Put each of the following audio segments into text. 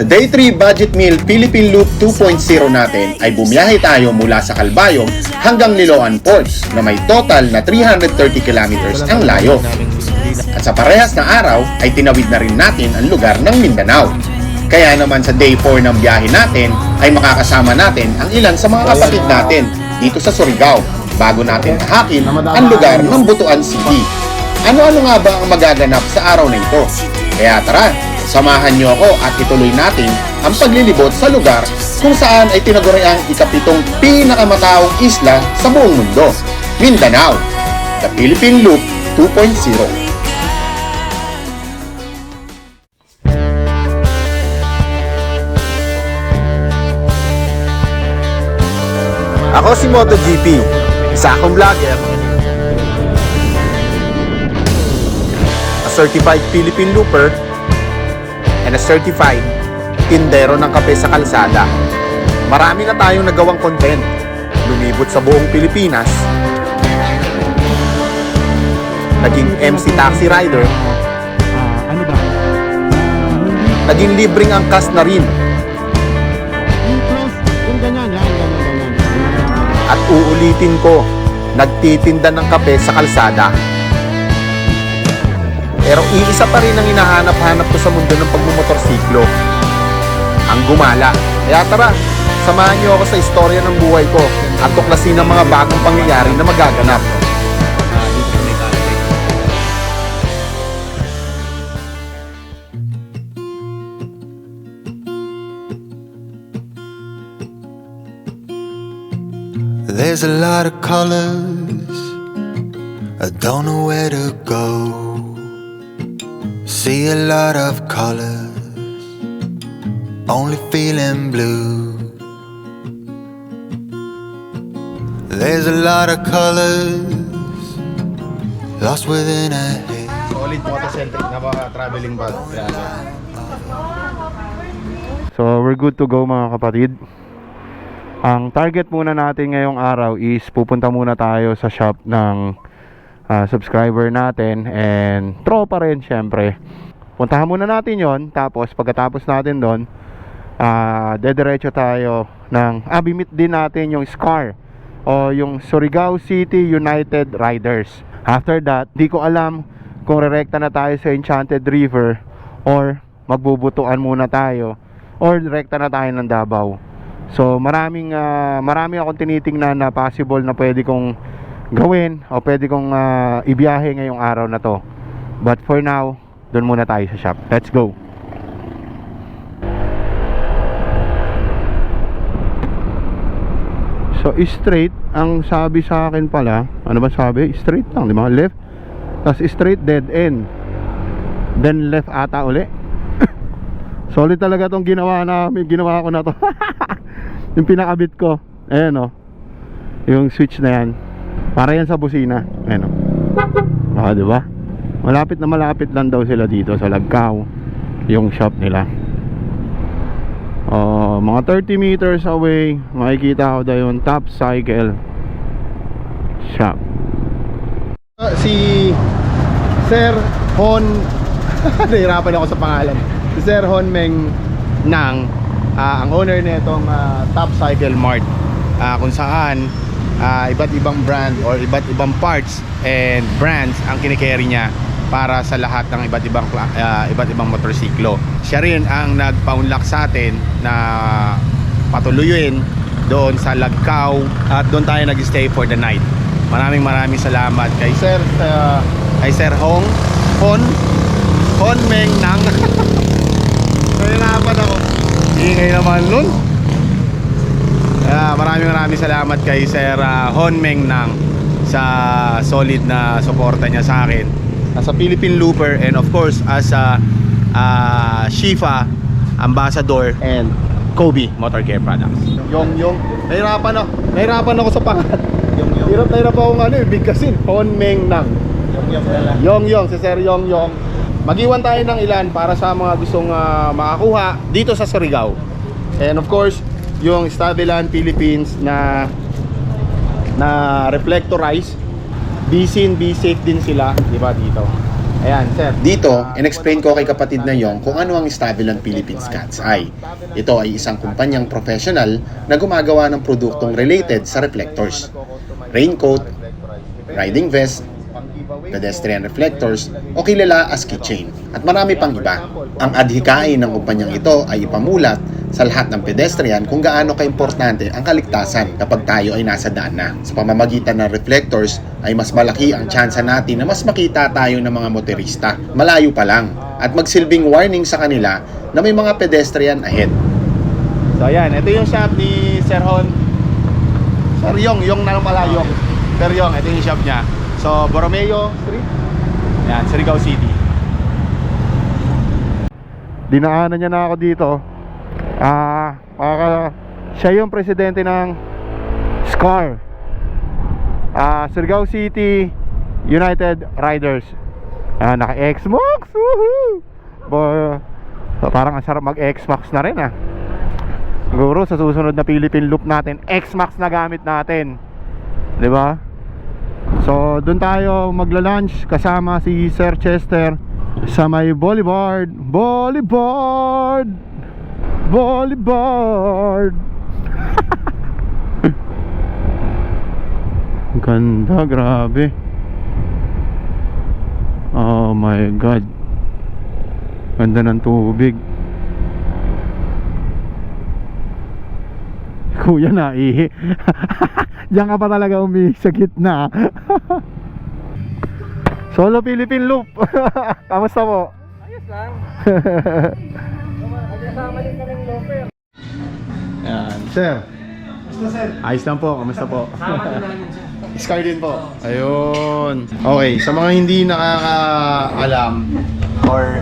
Sa Day 3 Budget Meal Philippine Loop 2.0 natin ay bumiyahe tayo mula sa Calbayog hanggang Liloan Ports na may total na 330 kilometers ang layo. At sa parehas na araw ay tinawid na rin natin ang lugar ng Mindanao. Kaya naman sa day 4 ng biyahe natin ay makakasama natin ang ilan sa mga kapatid natin dito sa Surigao bago natin hakin ang lugar ng Butuan City. Ano-ano nga ba ang magaganap sa araw na ito? Kaya tara, samahan niyo ako at ituloy natin ang paglilibot sa lugar kung saan ay tinaguri ang ikapitong pinakamataong isla sa buong mundo, Mindanao, the Philippine Loop 2.0. Ako si MotoGP, isa akong vlogger, a certified Philippine looper, and a certified tindero ng kape sa kalsada. Marami na tayong nagawang content. Lumibot sa buong Pilipinas. Naging MC taxi rider. ano ba? Naging libreng angkas na rin. At uulitin ko, nagtitinda ng kape sa kalsada. Pero iisa pa rin ang hinahanap-hanap ko sa mundo ng pagmumotorsiklo. Ang gumala. Kaya tara, samahan niyo ako sa istorya ng buhay ko at tuklasin ang mga bagong pangyayari na magaganap. There's a lot of colors. I don't know where to go. See a lot of colors. Only feeling blue. There's a lot of colors. Lost within a haze. Solid motocentric na ba traveling bag? So, we're good to go mga kapatid. Ang target muna natin ngayong araw is pupunta muna tayo sa shop ng ah, subscriber natin and tropa rin syempre. Puntahan muna natin yon tapos pagkatapos natin doon, ah dediretso tayo ng abimit din natin yung SCAR o yung Surigao City United Riders. After that, di ko alam kung rerekta na tayo sa Enchanted River or magbubutuan muna tayo or direkta na tayo ng Davao. So maraming ah, marami akong tinitingnan na possible na pwede kong gawin o pwede kong ah, ibiyahe ngayong araw na to. But for now, doon muna tayo sa shop. Let's go. So straight ang sabi sa akin pala, ano ba sabi? Straight lang, di ba? Left. Tapos straight dead end. Then left ata uli. Solid talaga tong ginawa namin, ginawa ko na to. yung pinakabit ko. Ayan o. Yung switch na yan. Para yan sa busina. Ayan o. Ah, di ba? Malapit na malapit lang daw sila dito sa Lagkaw. Yung shop nila. Oh, mga 30 meters away, makikita ko daw yung Top Cycle Shop. Si Sir Hon Nahirapan ako sa pangalan Si Sir Hon Meng Nang ah, Ang owner nitong ah, Top Cycle Mart ah, Kung saan ah, Iba't ibang brand or iba't ibang parts And brands ang kinikerry niya para sa lahat ng iba't ibang ah, iba't ibang motorsiklo. Siya rin ang nagpaunlak sa atin na patuluyin doon sa Lagkaw at doon tayo nag-stay for the night. Maraming maraming salamat kay Sir uh, kay Sir Hong Hon Hon Meng Nang. Kaya napan ako. Ingay naman nun. Maraming maraming salamat kay Sir ah, Hon Meng Nang sa solid na suporta niya sa akin as a Philippine Looper and of course as a ah, Shifa Ambassador and Kobe Motor Care Products. Yung yung nahirapan ako. Nahirapan ako sa pangalan. Yung yung. Hirap na hirap ako ng ano, eh, bigkasin. Hon Meng Nang. Yung yung Yong Yong, si Sir Yong Yong. Mag-iwan tayo ng ilan para sa mga gustong ah, makakuha dito sa Surigao. And of course, yung Stabilan Philippines na na reflectorize. Be seen, be safe din sila, di ba dito? Ayan, sir. Dito, in-explain ko kay kapatid na yong kung ano ang Stabilon Philippines Cat's Eye. Ito ay isang kumpanyang professional na gumagawa ng produktong related sa reflectors. Raincoat, riding vest, pedestrian reflectors o kilala as keychain at marami pang iba. Ang adhikain ng kumpanyang ito ay ipamulat sa lahat ng pedestrian kung gaano kaimportante ang kaligtasan kapag tayo ay nasa daan na. Sa pamamagitan ng reflectors ay mas malaki ang tsansa natin na mas makita tayo ng mga motorista malayo pa lang at magsilbing warning sa kanila na may mga pedestrian ahead. So ayan, ito yung shop ni Sir Hon. Sir Yong, Yong na lang pala, Yong. Sir Yong, ito yung shop niya. So, Borromeo Street. Yan, Surigao City. dinaanan niya na ako dito. Ah, para siya yung presidente ng SCAR. Ah, Surigao City United Riders. Ah, naka X-Max. Woohoo! Bo, parang ang sarap mag X-Max na rin ah. Siguro sa susunod na Philippine Loop natin, X-Max na gamit natin. 'Di ba? So, doon tayo magla-lunch kasama si Sir Chester sa may boulevard. Boulevard! Boulevard! Ganda, grabe. Oh my God. Ganda ng tubig. Kuya na ihi. Diyan ka pa talaga umihi sa gitna. Solo Philippine Loop. Kamusta po? Yan, Sir. Ayos lang po, kamusta po? Sky din po. Ayun. Okay, sa mga hindi nakakaalam or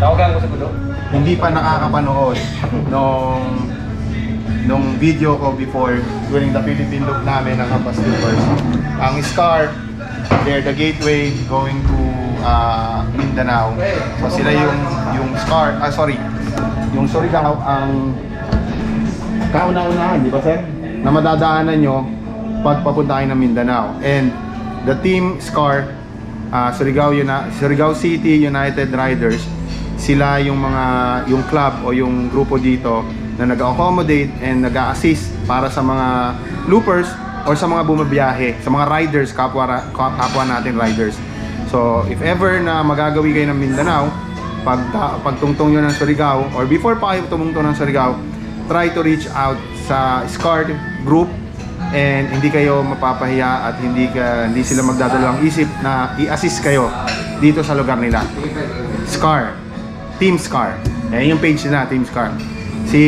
Tawagan ko sa gulo. hindi pa nakakapanood nung nung video ko before during the Philippine loop namin ng Loopers. Ang Scar, they're the gateway going to uh, Mindanao. So sila yung yung Scar, ah sorry, yung Surigao ang kauna-unahan, di ba sir? Na madadaanan nyo pag papunta kayo ng Mindanao. And the team Scar, uh, Surigao, Uni- Surigao City United Riders, sila yung mga yung club o yung grupo dito na nag-accommodate and nag-assist para sa mga loopers or sa mga bumabiyahe, sa mga riders, kapwa, kapwa natin riders. So, if ever na magagawi kayo ng Mindanao, pag pagtungtong nyo ng Surigao or before pa kayo tumungtong ng Surigao, try to reach out sa SCARD group and hindi kayo mapapahiya at hindi ka hindi sila magdadalawang isip na i-assist kayo dito sa lugar nila. SCAR, Team SCAR. Ayan yung page nila, Team SCAR. Si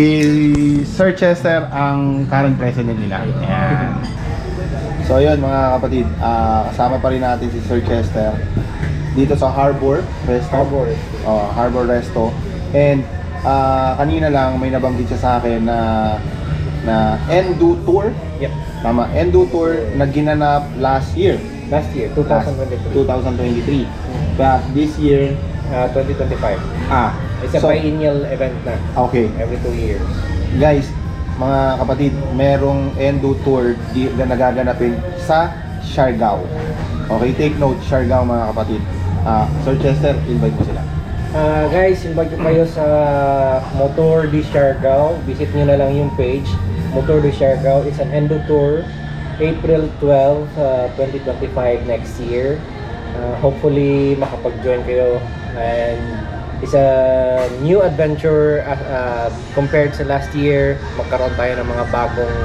Sir Chester ang current president nila. Ayan. So yun mga kapatid, ah, kasama pa rin natin si Sir Chester dito sa Harbor Resto. Harbor Resto. Harbor Resto. And ah, kanina lang may nabanggit siya sa akin na na Endo Tour. Yep. Tama, Endo Tour na ginanap last year. Last year, Last 2023. 2023. But this year, Uh, 2025. ah, It's a so- biennial event na. okay. Every two years. Guys, mga kapatid, merong Endo Tour na nagaganapin sa Siargao. Okay, take note, Siargao mga kapatid. Ah, Sir Chester, invite mo sila. Uh, guys, invite ko kayo sa Motor de Siargao. Visit nyo na lang yung page. Motor de Siargao. It's an endo tour. April 12, uh, 2025 next year. Uh, hopefully, makapag-join kayo. And it's a new adventure uh, uh, compared sa last year. Magkaroon tayo ng mga bagong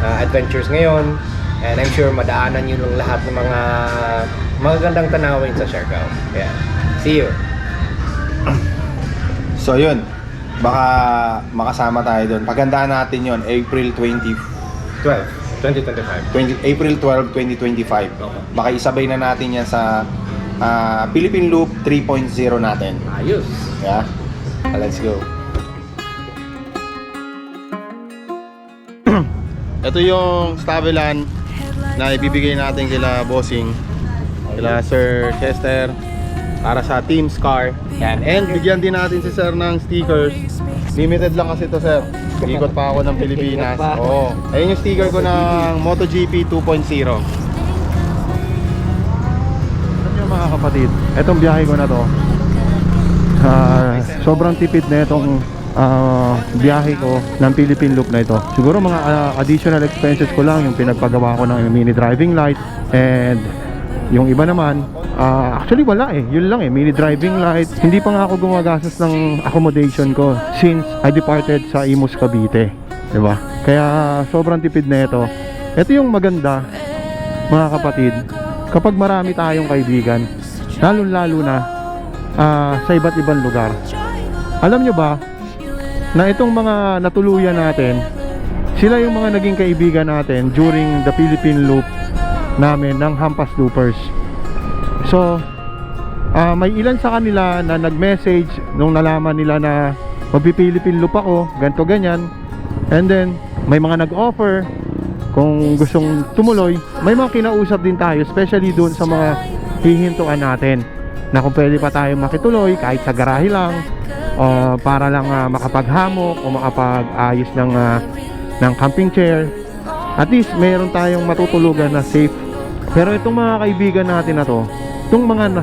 uh, adventures ngayon. And I'm sure madaanan nyo ng lahat ng mga magagandang tanawin sa Siargao. Yeah. See you! So yun, baka makasama tayo doon. Pagandaan natin yon April 20, 12, 2025. 20 April 12, 2025. Baka isabay na natin yan sa ah, Philippine Loop 3.0 natin. Ayos. Yeah? Ah, Let's go. Ito yung Stavelan na ibibigay natin kila Bossing, kila Sir Chester para sa Team Scar. Yan. And bigyan din natin si Sir ng stickers. Limited lang kasi ito, Sir. Ikot pa ako ng Pilipinas. Oo. Ayun yung sticker ko ng MotoGP 2.0. mga kapatid, etong biyahe ko na to. ah, sobrang tipid na itong ah, biyahe ko ng Philippine Loop na ito. Siguro mga ah, additional expenses ko lang yung pinagpagawa ko ng mini driving light and yung iba naman, ah, actually wala eh. Yun lang eh, mini driving light. Hindi pa nga ako gumagastos ng accommodation ko since I departed sa Imus Cavite. 'Di ba? Kaya sobrang tipid na ito. Ito yung maganda, mga kapatid, kapag marami tayong kaibigan, lalo-lalo na ah, sa iba't ibang lugar. Alam nyo ba, na itong mga natuluyan natin, sila yung mga naging kaibigan natin during the Philippine Loop namin ng Hampas Loopers. So, ah, may ilan sa kanila na nag-message nung nalaman nila na magpi-Philippine Loop ako, ganto ganyan. And then, may mga nag-offer kung gustong tumuloy, may mga kinausap din tayo, especially doon sa mga hihintuan natin na kung pwede pa tayo makituloy kahit sa garahe lang o para lang ah, makapaghamok o makapag-ayos ng ah, ng camping chair. At least meron tayong matutulugan na safe. Pero itong mga kaibigan natin na to itong mga na,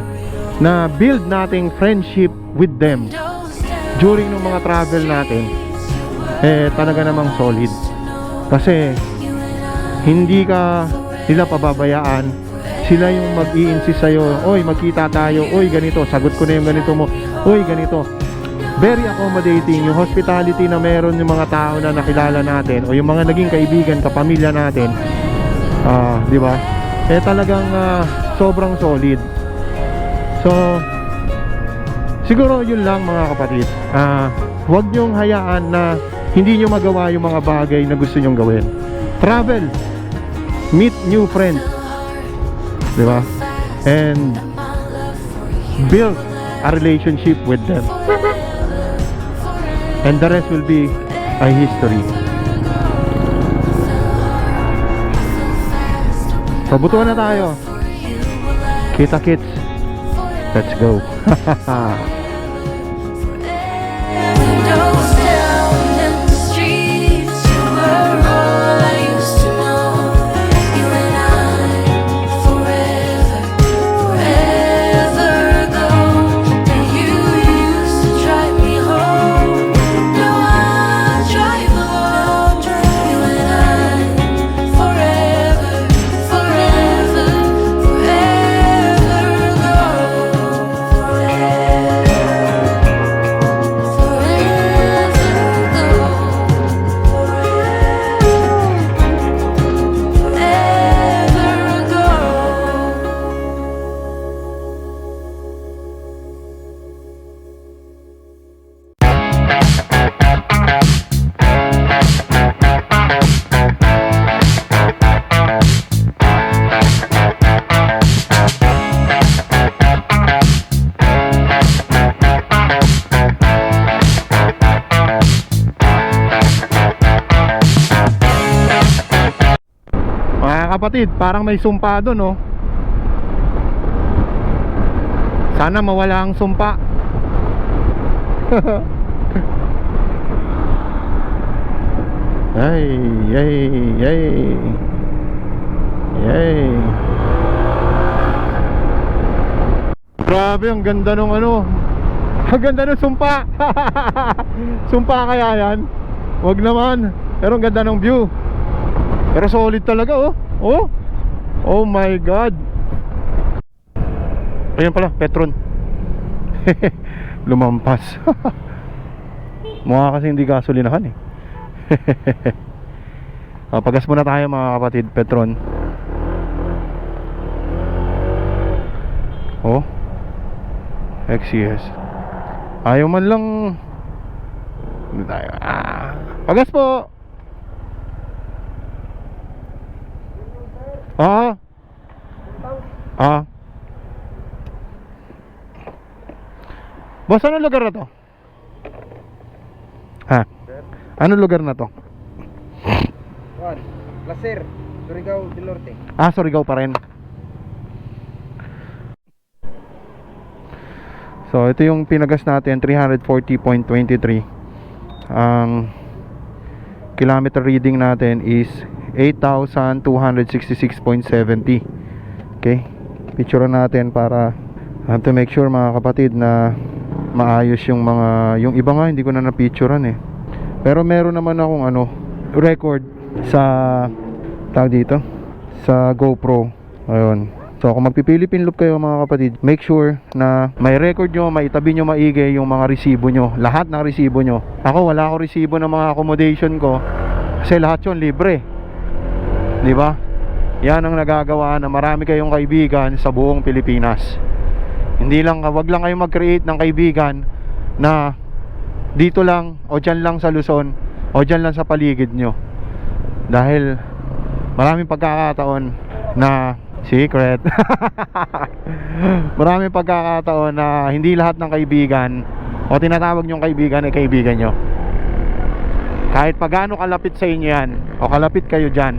na build nating friendship with them during ng mga travel natin eh talaga namang solid. Kasi hindi ka nila pababayaan sila yung mag insist sa'yo. Oy magkita tayo. Oy ganito. Sagot ko na yung ganito mo. Oy ganito. Very accommodating yung hospitality na meron yung mga tao na nakilala natin o yung mga naging kaibigan kapamilya natin. Ah di ba? Eh talagang ah, sobrang solid. So siguro yun lang mga kapatid. Ah huwag nyong hayaan na hindi nyo magawa yung mga bagay na gusto nyong gawin. Travel. Meet new friends di ba? And build a relationship with them. And the rest will be a history. Pabutuan na tayo. Kita kits let's go kapatid, parang may sumpa doon, no? Sana mawala ang sumpa. ay, ay, ay. Ay. Grabe, ang ganda nung ano. Ang ganda ng sumpa. sumpa kaya yan? Wag naman. Pero ang ganda ng view. Pero solid talaga oh. Oh. Oh my god. Ayun pala, Petron. Lumampas. Mukha kasi hindi gasolinahan eh. Ah, pagas muna tayo mga kapatid, Petron. Oh. XCS. Ayaw man lang. Ah. Pagas po. Ah. Ah. Boss, anong lugar na to? Ha? Anong lugar na to? Juan, Placer, Surigao del Norte. Ah, Surigao pa rin. So, ito yung pinagas natin, 340.23. Ang kilometer reading natin is 8,266.70. Okay? Picture natin para have to make sure mga kapatid na maayos yung mga yung iba nga hindi ko na na-picturean eh. Pero meron naman akong ano record sa tawag dito sa GoPro. Ayun. So kung magpipilipin loop kayo mga kapatid, make sure na may record nyo, maitabi nyo maigi yung mga resibo nyo. Lahat ng resibo nyo. Ako wala ako resibo ng mga accommodation ko kasi lahat yun libre. Di ba? Yan ang nagagawa na marami kayong kaibigan sa buong Pilipinas. Hindi lang, wag lang kayong mag-create ng kaibigan na dito lang o dyan lang sa Luzon o dyan lang sa paligid nyo. Dahil maraming pagkakataon na secret. maraming pagkakataon na hindi lahat ng kaibigan o tinatawag nyong kaibigan ay kaibigan nyo. Kahit pagano kalapit sa inyo yan o kalapit kayo dyan,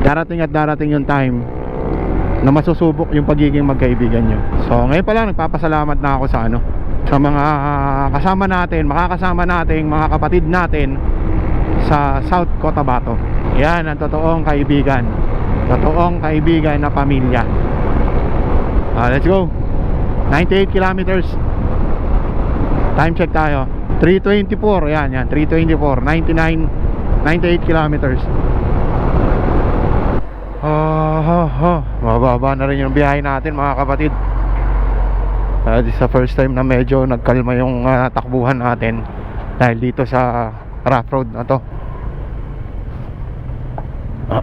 darating at darating yung time na masusubok yung pagiging magkaibigan nyo. So ngayon pa lang nagpapasalamat na ako sa ano sa mga kasama natin, makakasama nating mga kapatid natin sa South Cotabato. Yan ang totoong kaibigan. Totoong kaibigan na pamilya. Ah, let's go. 98 kilometers. Time check tayo. 324. Yan, yan. 324. 99 98 kilometers. Ha. Mababa na rin yung biyahe natin mga kapatid. Uh, this is the first time na medyo nagkalma yung ah, takbuhan natin dahil dito sa rough road na to. Oh,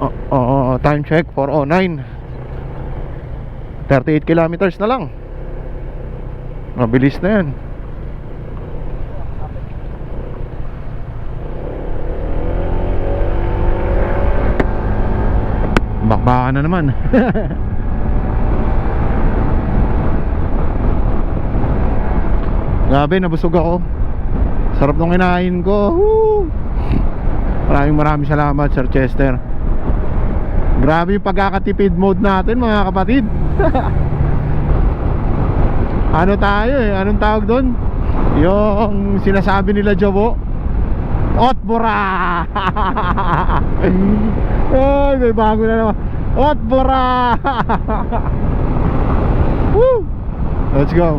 oh, oh, time check 409 38 kilometers na lang. Mabilis na yan Bakbakan na naman. Grabe, nabusog ako. Sarap nung kinain ko. Woo! Maraming maraming salamat Sir Chester Grabe yung pagkakatipid mode natin mga kapatid. Ano tayo eh? Anong tawag doon? Yung sinasabi nila Jobo? Otbora! Ay may bago na naman. Otbora! Woo! Let's go.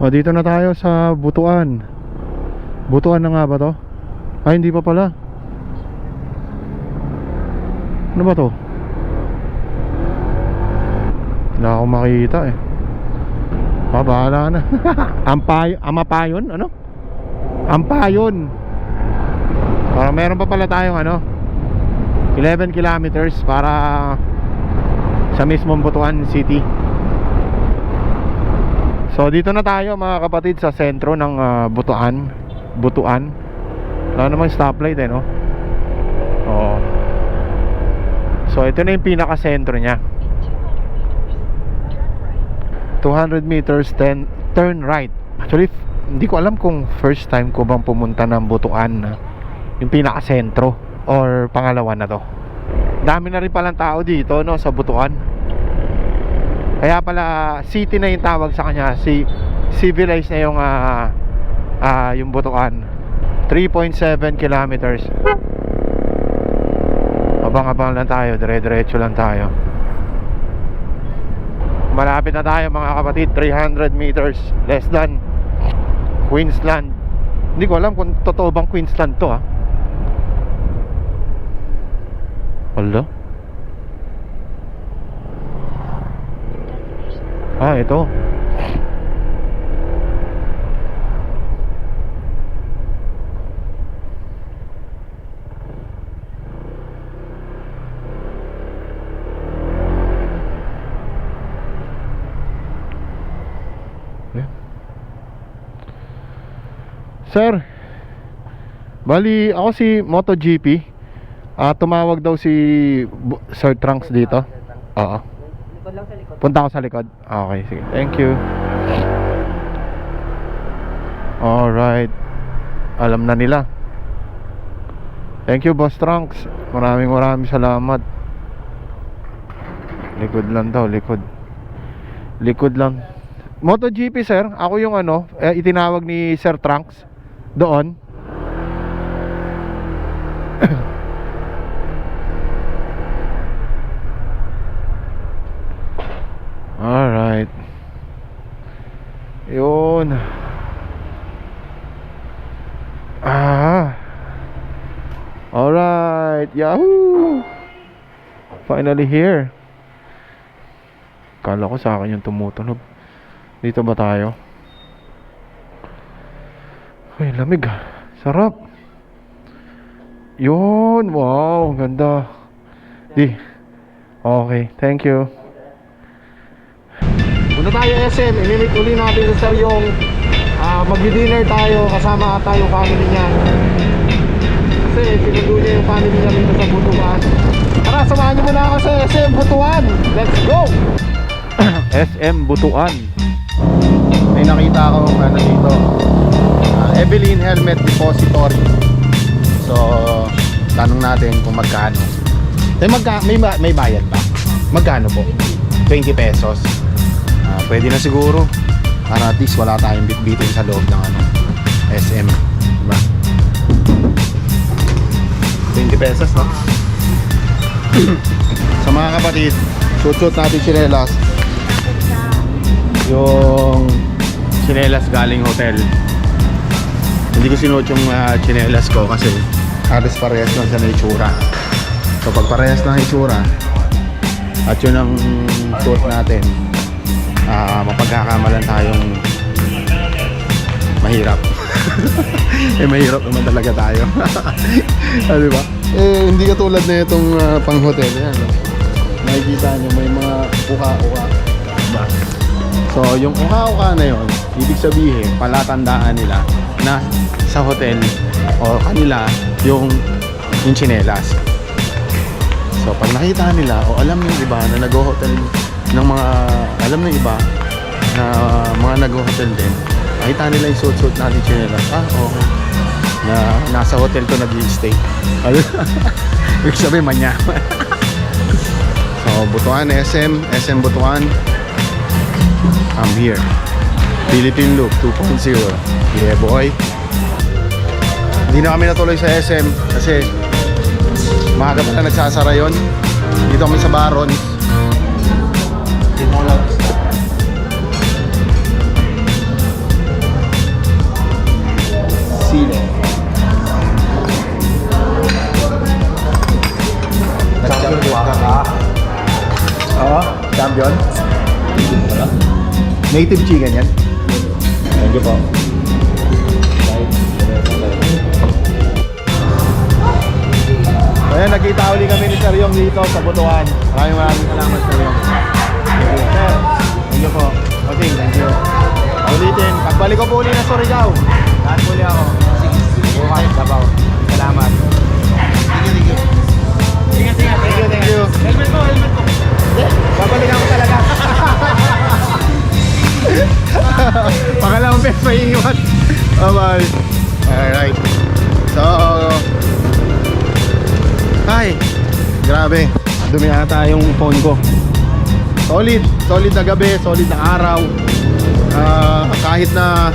O dito na tayo sa Butuan. Butuan na nga ba to? Ay hindi pa pala Ano ba to? Wala akong makita eh. Ah, na. Ampay, Amapayon, ano? Ampayon. Parang meron pa pala tayong ano 11 kilometers para sa mismong Butuan City. So dito na tayo mga kapatid sa sentro ng ah, Butuan. Butuan. Wala namang stoplight eh no? Oo So ito na yung pinaka-sentro niya. 200 meters then turn right. Actually hindi ko alam kung first time ko bang pumunta ng Butuan Yung pinaka-sentro Or pangalawa na to. Dami na rin palang tao dito no sa Butuan. Kaya pala city na yung tawag sa kanya. Si Civilized na yung ah, ah, yung Butuan. 3.7 kilometers Abang-abang lang tayo Dire-diretso lang tayo. Malapit na tayo mga kapatid. 300 meters Less than Queensland. Hindi ko alam kung totoo bang Queensland to ah. Hala? Ah ito Ayan. Sir Bali ako si MotoGP Ah, tumawag daw si Bu- Sir Trunks dito. Oo. Punta ako sa likod. Okay, sige. Thank you. Alright. Alam na nila. Thank you, Boss Trunks. Maraming maraming salamat. Likod lang daw, likod. Likod lang. MotoGP sir, ako yung ano, eh, itinawag ni Sir Trunks doon. Alright. Yun. Ah. Alright. Yahoo! Finally here. Kala ko sa akin yung tumutunog. Dito ba tayo? Ay, lamig ah. Sarap. Yun. Wow. ang Ganda. Di. Okay. Thank you. Punta tayo SM. Inimit uli natin sa sir yung ah, magdi-dinner tayo kasama tayo family niya. Kasi sinundo niya yung family niya dito sa Butuan. Tara, samahan niyo muna ako sa SM Butuan. Let's go! SM Butuan. May nakita akong ano dito. Evelyn Helmet Depository. So, tanong natin kung magkano. Eh, magka, may, may bayad ba? Magkano po? 20 pesos. Ah, pwede na siguro. Para at least wala tayong bitbitin sa loob ng ano, SM. Diba? 20 pesos, no? sa mga kapatid, shoot-shoot natin chinelas. Yung chinelas galing hotel. Hindi ko sinuot yung uh, chinelas ko kasi halos parehas lang sa itsura. So pag parehas lang itsura at yun ang suot natin, ah mapagkakamalan tayong mahirap. eh mahirap naman talaga tayo. ah, di ba? Eh hindi katulad na itong ah, pang hotel yan. no? Nakikita nyo may mga uka-uka. Diba? So, yung uka-uka na yon, ibig sabihin, palatandaan nila na sa hotel o kanila yung yung chinelas. So, pag nakita nila o alam ng iba na nag-hotel ng mga alam ng iba na mga nag-hotel din, nakita nila yung suit-suit natin chinelas. Ah, okay. Na nasa hotel to nag stay Ibig sabihin, manyaman. so, Butuan, SM, SM Butuan, I'm here. Philippine Loop 2.0. Yeah, boy. Hindi na kami natuloy sa SM kasi maaga pa na nagsasara yun. Dito kami sa Baron. Sile. Nag-champion ka? Oo, champion. Native chicken yan? Thank you po. Ayan, nagkita uli kami ni Sir Yong dito sa Butuan. Maraming maraming salamat Sir Yong. Thank you. Sir, thank you po. Oting, thank you. Ulitin, pagbalik ko po uli na Surigao. Yung phone ko. Solid, solid na gabi, solid na araw. Ah, kahit na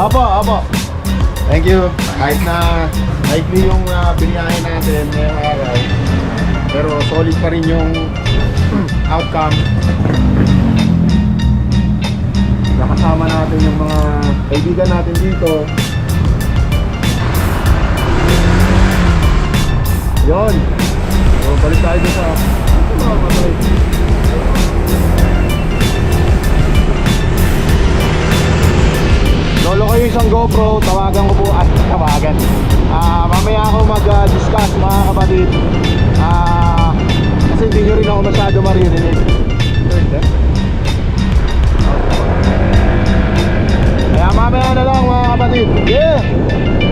Apo, apo. Thank you. Kahit na likely yung uh, biniyahe natin ngayong araw. Pero solid pa rin yung outcome. Nakasama natin yung mga kaibigan natin dito. Yon. Balik tayo sa ito mga kapatid. Lolo yung isang GoPro, tawagan ko po at tawagan. Ah, mamaya ako mag-discuss mga kapatid. Ah, kasi hindi nyo rin ako masyado maririnig. Kaya mamaya na lang mga kapatid. Yeah!